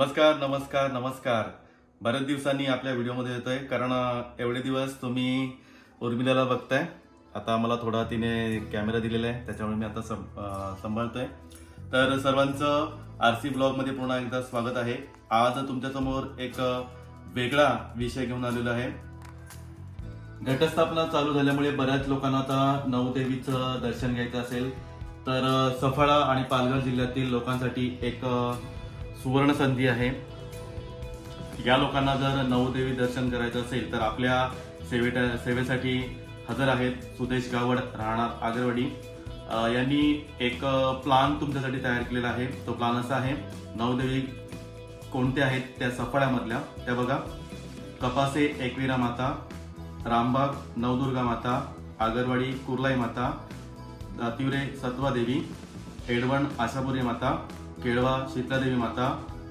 नमस्कार नमस्कार नमस्कार. बऱ्याच दिवसांनी आपल्या व्हिडिओमध्ये येतोय कारण एवढे दिवस तुम्ही उर्मिलाला बघताय. आता मला थोडा तिने कॅमेरा दिलेला आहे त्याच्यामुळे मी आता सं- सांभाळतोय. तर सर्वांचं आर सी ब्लॉगमध्ये पुन्हा एकदा स्वागत आहे. आज तुमच्यासमोर एक वेगळा विषय घेऊन आलेला आहे. घटस्थापना चालू झाल्यामुळे बऱ्याच लोकांना आता नवदेवीचं दर्शन घ्यायचं असेल. तर सफाळा आणि पालघर जिल्ह्यातील लोकांसाठी एक सुवर्ण संधी आहे. या लोकांना जर नवदेवी दर्शन करायचं असेल तर आपल्या सेवे सेवेसाठी हजर आहेत सुदेश गावड राहणार आगरवाडी. यांनी एक प्लान तुमच्यासाठी तयार केलेला आहे. तो प्लान असा आहे नवदेवी कोणत्या आहेत त्या सफाळ्यामधल्या त्या बघा. कपासे एकविरा माता रामबाग नवदुर्गा माता आगरवाडी कुर्लाई माता तिवरे सत्वा देवी एडवण आशापुरी माता केळवा शीतलादेवी माता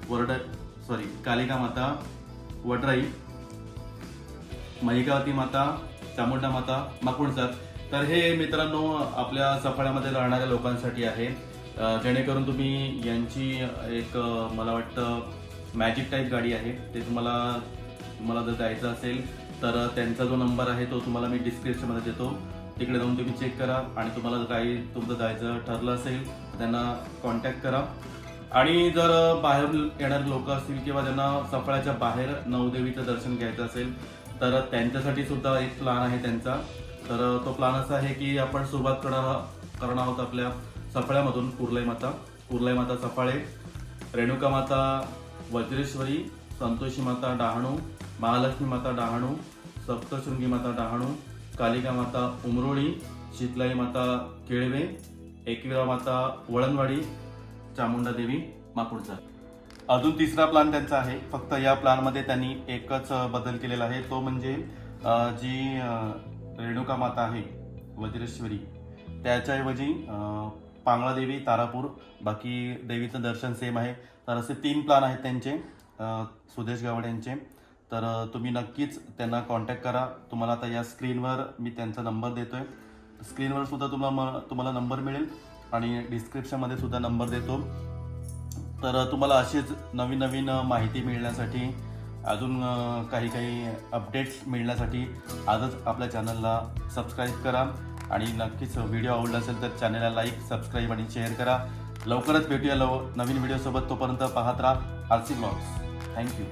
वरड सॉरी कालिका माता वडराई महिकावती माता चामुंडा माता माकुणसर. तर हे मित्रांनो आपल्या सफाळ्यामध्ये राहणाऱ्या लोकांसाठी आहे. जेणेकरून तुम्ही यांची एक मला वाटतं मॅजिक टाईप गाडी आहे. ते तुम्हाला तुम्हाला जर जायचं असेल तर त्यांचा जो नंबर आहे तो तुम्हाला मी डिस्क्रिप्शनमध्ये देतो. तिकडे जाऊन तुम्ही चेक करा आणि तुम्हाला काही तुमचं जायचं ठरलं असेल त्यांना कॉन्टॅक्ट करा. आणि जर बाहेर येणारे लोक असतील किंवा त्यांना सफळ्याच्या बाहेर नवदेवीचं दर्शन घ्यायचं असेल तर त्यांच्यासाठी सुद्धा एक प्लान आहे त्यांचा. तर तो प्लान असा आहे की आपण सुरुवात करणार करणार आहोत आपल्या सफळ्यामधून कुर्लाई माता. कुर्लाई माता सफाळे रेणुका माता वज्रेश्वरी संतोषी माता डहाणू महालक्ष्मी माता डहाणू सप्तशृंगी माता डहाणू कालिका माता उमरोळी शीतलाई माता केळवे एकविरा माता वळणवाडी चामुंडा देवी माकुडचा अजून तिसरा प्लान त्यांचा आहे. फक्त या प्लानमध्ये त्यांनी एकच बदल केलेला आहे. तो म्हणजे जी रेणुका माता आहे वज्रेश्वरी त्याच्याऐवजी पांगळादेवी पांगळा देवी तारापूर बाकी देवीचं दर्शन सेम आहे. तर असे तीन प्लान आहेत त्यांचे सुदेश गावड यांचे तर तुम्ही नक्कीच त्यांना कॉन्टॅक्ट करा. तुम्हाला आता या स्क्रीनवर मी त्यांचा नंबर देतोय. स्क्रीनवर सुद्धा तुम्हाला तुम्हाला नंबर मिळेल आणि डिस्क्रिप्शनमध्ये सुद्धा नंबर देतो. तर तुम्हाला अशीच नवीन नवीन माहिती मिळण्यासाठी अजून काही काही अपडेट्स मिळण्यासाठी आजच आपल्या चॅनलला सबस्क्राईब करा. आणि नक्कीच व्हिडिओ आवडला असेल तर चॅनलला लाईक सबस्क्राईब आणि शेअर करा. लवकरच भेटूया लव नवीन व्हिडिओसोबत तोपर्यंत पाहत राहा. R C blogs thank you